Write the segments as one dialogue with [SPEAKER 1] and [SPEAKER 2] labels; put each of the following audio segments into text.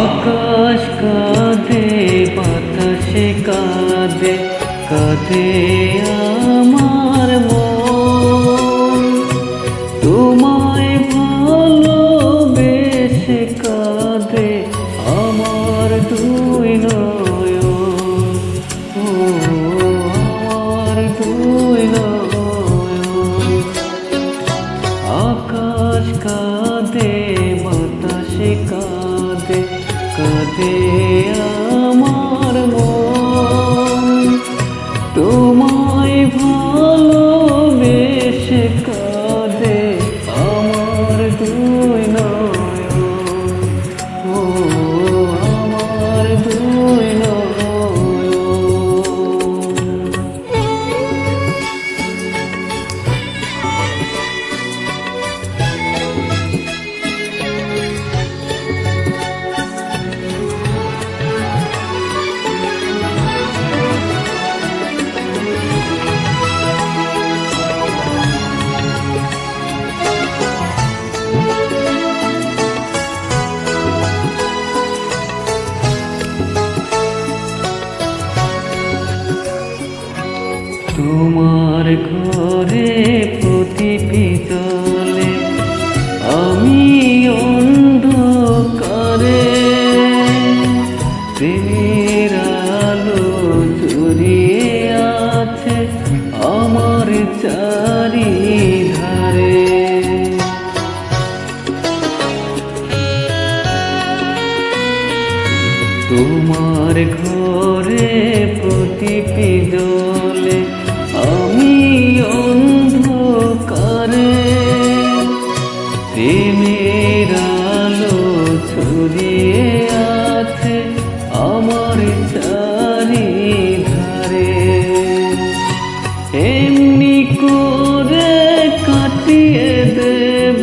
[SPEAKER 1] আকাশ কাঁদে বাতাসে কাঁদে কাঁদে আমার মন। তোমার ঘরে প্রতিপিতলে আমি অন্ধকারে। প্রেমের আলো জড়িয়ে আছে আমার চারিধারে। তোমার ঘরে ছড়িয়ে আছে আমার চারিধারে এমনি করে কাটিয়ে দেব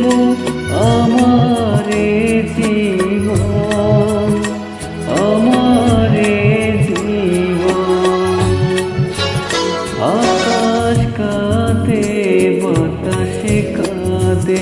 [SPEAKER 1] আমার জীবন আমার জীবন। আকাশ কাঁদে, বাতাসে কাঁদে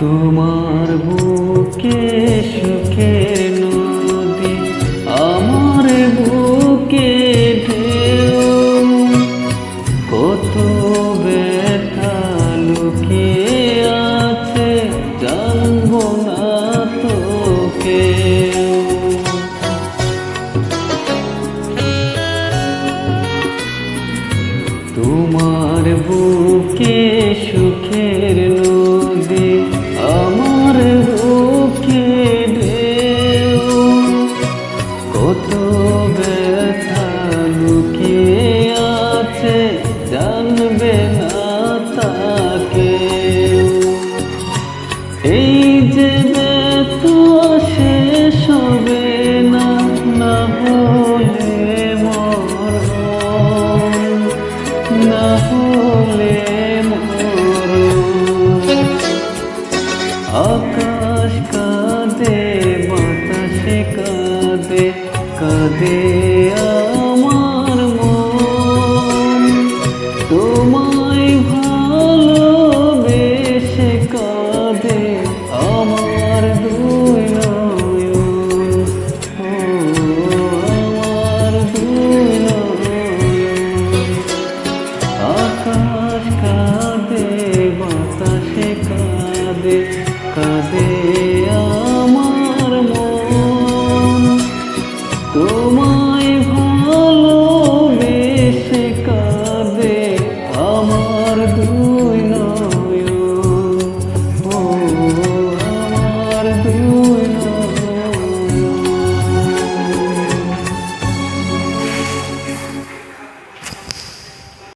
[SPEAKER 1] তোমার বুকে সুখের আকাশ কাঁদে বাতাসে কাঁদে কাঁদে। 多么。